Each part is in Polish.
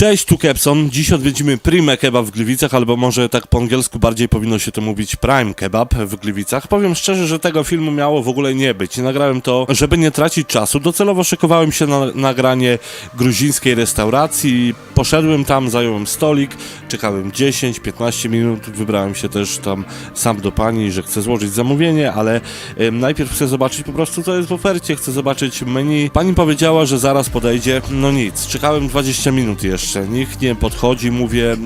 Cześć, tu Kepson. Dziś odwiedzimy Prime Kebab w Gliwicach, albo może tak po angielsku bardziej powinno się to mówić Prime Kebab w Gliwicach. Powiem szczerze, że tego filmu miało w ogóle nie być. Nagrałem to, żeby nie tracić czasu. Docelowo szykowałem się na nagranie gruzińskiej restauracji. Poszedłem tam, zająłem stolik, czekałem 10-15 minut. Wybrałem się też tam sam do pani, że chcę złożyć zamówienie, ale najpierw chcę zobaczyć po prostu, co jest w ofercie. Chcę zobaczyć menu. Pani powiedziała, że zaraz podejdzie. No nic, czekałem 20 minut jeszcze. Nikt nie podchodzi, mówię, y,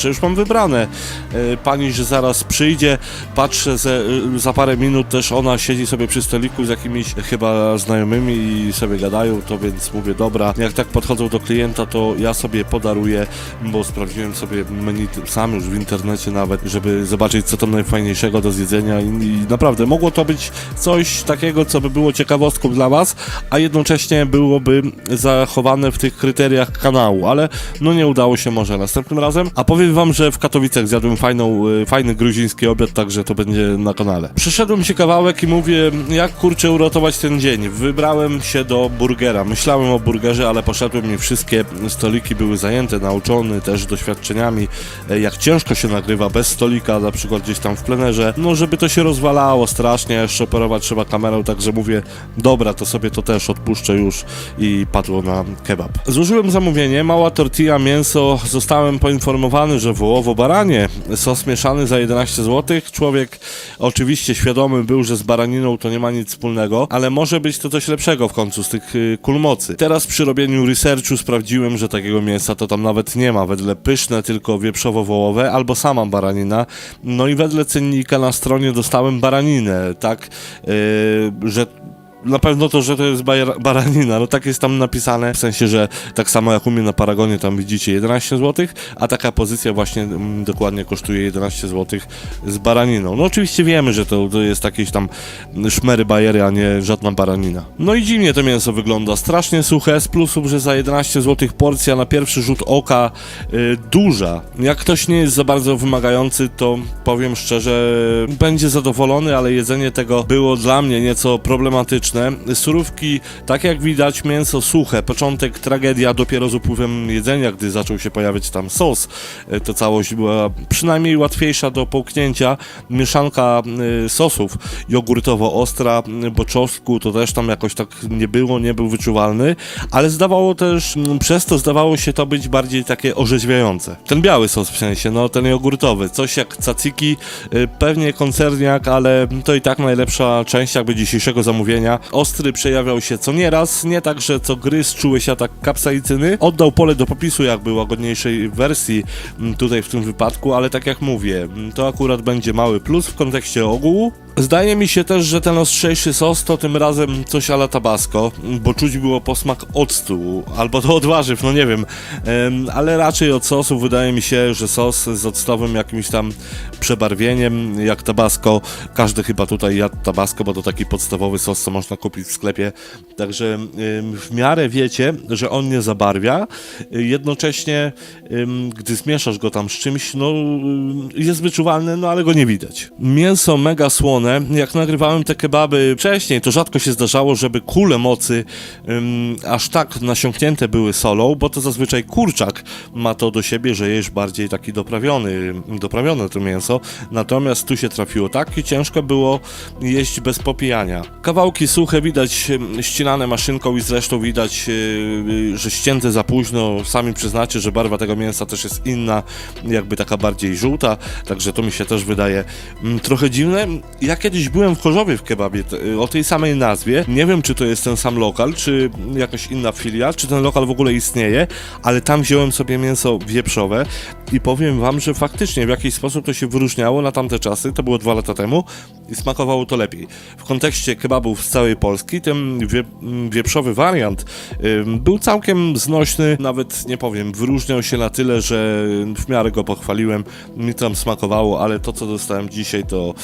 że już mam wybrane. Y, pani, że zaraz przyjdzie. Patrzę, ze, y, za parę minut też ona siedzi sobie przy stoliku z jakimiś chyba znajomymi i sobie gadają, to więc mówię, dobra, jak tak podchodzą do klienta, to ja sobie podaruję, bo sprawdziłem sobie menu sam już w internecie nawet, żeby zobaczyć, co tam najfajniejszego do zjedzenia i, i naprawdę mogło to być coś takiego, co by było ciekawostką dla Was, a jednocześnie byłoby zachowane w tych kryteriach kanału, ale no nie udało się może następnym razem. A powiem Wam, że w Katowicach zjadłem fajną, y, fajny gruziński obiad, także to będzie na kanale. Przeszedłem się kawałek i mówię, jak kurczę uratować ten dzień. Wybrałem się do burgera. Myślałem o burgerze, ale poszedłem i wszystkie stoliki były zajęte, nauczony też doświadczeniami, e, jak ciężko się nagrywa bez stolika, na przykład gdzieś tam w plenerze, no żeby to się rozwalało strasznie, jeszcze operować trzeba kamerą, także mówię, dobra, to sobie to też odpuszczę już i padło na kebab. Złożyłem zamówienie, mała tortilla, mięso, zostałem poinformowany, że wołowo baranie, sos mieszany za 11 zł. Człowiek oczywiście świadomy był, że z baraniną to nie ma nic wspólnego, ale może być to coś lepszego w końcu z tych y, kul mocy. Teraz przy robieniu researchu sprawdziłem, że takiego mięsa to tam nawet nie ma. Wedle pyszne tylko wieprzowo-wołowe albo sama baranina. No i wedle cennika na stronie dostałem baraninę, tak, yy, że na pewno to, że to jest baranina, no tak jest tam napisane, w sensie, że tak samo jak u mnie na Paragonie tam widzicie 11 zł, a taka pozycja właśnie mm, dokładnie kosztuje 11 zł z baraniną. No oczywiście wiemy, że to, to jest jakieś tam szmery bajery, a nie żadna baranina. No i dziwnie to mięso wygląda, strasznie suche, z plusów, że za 11 zł porcja na pierwszy rzut oka y, duża. Jak ktoś nie jest za bardzo wymagający, to powiem szczerze, będzie zadowolony, ale jedzenie tego było dla mnie nieco problematyczne. Surówki, tak jak widać, mięso suche. Początek tragedia dopiero z upływem jedzenia, gdy zaczął się pojawiać tam sos. Y, To całość była przynajmniej łatwiejsza do połknięcia. Mieszanka y, sosów jogurtowo-ostra, bo czosnku to też tam jakoś tak nie było, nie był wyczuwalny, ale zdawało też, przez to zdawało się to być bardziej takie orzeźwiające. Ten biały sos w sensie, no ten jogurtowy, coś jak caciki, y, pewnie koncerniak, ale to i tak najlepsza część jakby dzisiejszego zamówienia. Ostry przejawiał się co nieraz, nie tak, że co gryz czuły się atak kapsaicyny. Oddał pole do popisu jakby łagodniejszej wersji mm, tutaj w tym wypadku, ale tak jak mówię, mm, to akurat będzie mały plus w kontekście ogółu. Zdaje mi się też, że ten ostrzejszy sos to tym razem coś ala tabasco, bo czuć było posmak octu, albo to od warzyw, no nie wiem, Em, ale raczej od sosu wydaje mi się, że sos z octowym jakimś tam przebarwieniem, jak tabasco, każdy chyba tutaj jadł tabasco, bo to taki podstawowy sos, co można kupić w sklepie, także w miarę wiecie, że on nie zabarwia, jednocześnie gdy zmieszasz go tam z czymś, no jest wyczuwalny, no ale go nie widać. Mięso mega słone, jak nagrywałem te kebaby wcześniej, to rzadko się zdarzało, żeby kule mocy ym, aż tak nasiąknięte były solą, bo to zazwyczaj kurczak ma to do siebie, że jest bardziej taki doprawiony, doprawione to mięso, natomiast tu się trafiło tak i ciężko było jeść bez popijania. Kawałki suche widać ścinane maszynką i zresztą widać, yy, yy, że ścięte za późno, sami przyznacie, że barwa tego mięsa też jest inna, jakby taka bardziej żółta, także to mi się też wydaje trochę dziwne. Ja kiedyś byłem w Chorzowie w kebabie t- o tej samej nazwie. Nie wiem, czy to jest ten sam lokal, czy jakaś inna filia, czy ten lokal w ogóle istnieje, ale tam wziąłem sobie mięso wieprzowe i powiem wam, że faktycznie w jakiś sposób to się wyróżniało na tamte czasy, to było dwa lata temu i smakowało to lepiej. W kontekście kebabów z całej Polski ten wie, m, wieprzowy wariant ym, był całkiem znośny, nawet nie powiem, wyróżniał się na tyle, że w miarę go pochwaliłem, mi tam smakowało, ale to co dostałem dzisiaj to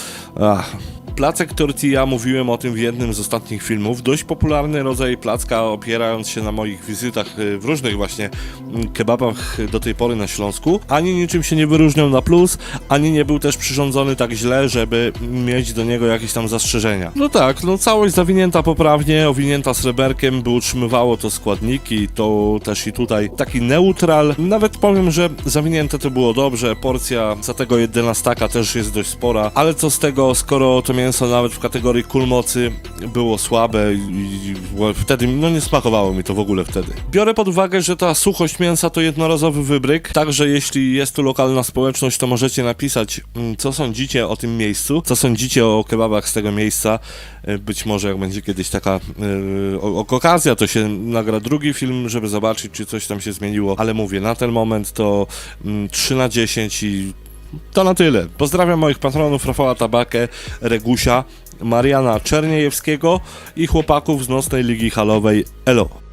ach, Placek tortilla, mówiłem o tym w jednym z ostatnich filmów. Dość popularny rodzaj placka, opierając się na moich wizytach y, w różnych właśnie mm, kebabach do tej pory na Śląsku. Ani niczym się nie wyróżniał na plus, ani nie był też przyrządzony tak źle, żeby mieć do niego jakieś tam zastrzeżenia. No tak, no całość zawinięta poprawnie, owinięta sreberkiem, by utrzymywało to składniki, to też i tutaj taki neutral. Nawet powiem, że zawinięte to było dobrze, porcja za tego 11 też jest dość spora, ale co z tego, skoro to mięso nawet w kategorii kul mocy było słabe i, wtedy, no nie smakowało mi to w ogóle wtedy. Biorę pod uwagę, że ta suchość mięsa to jednorazowy wybryk, także jeśli jest tu lokalna społeczność, to możecie napisać, mm, co sądzicie o tym miejscu, co sądzicie o kebabach z tego miejsca. E, Być może jak będzie kiedyś taka o- okazja, to się nagra drugi film, żeby zobaczyć, czy coś tam się zmieniło, ale mówię, na ten moment to mm, 3 na 10 i to na tyle. Pozdrawiam moich patronów Rafała Tabakę, Regusia, Mariana Czerniejewskiego i chłopaków z Nocnej Ligi Halowej Elo.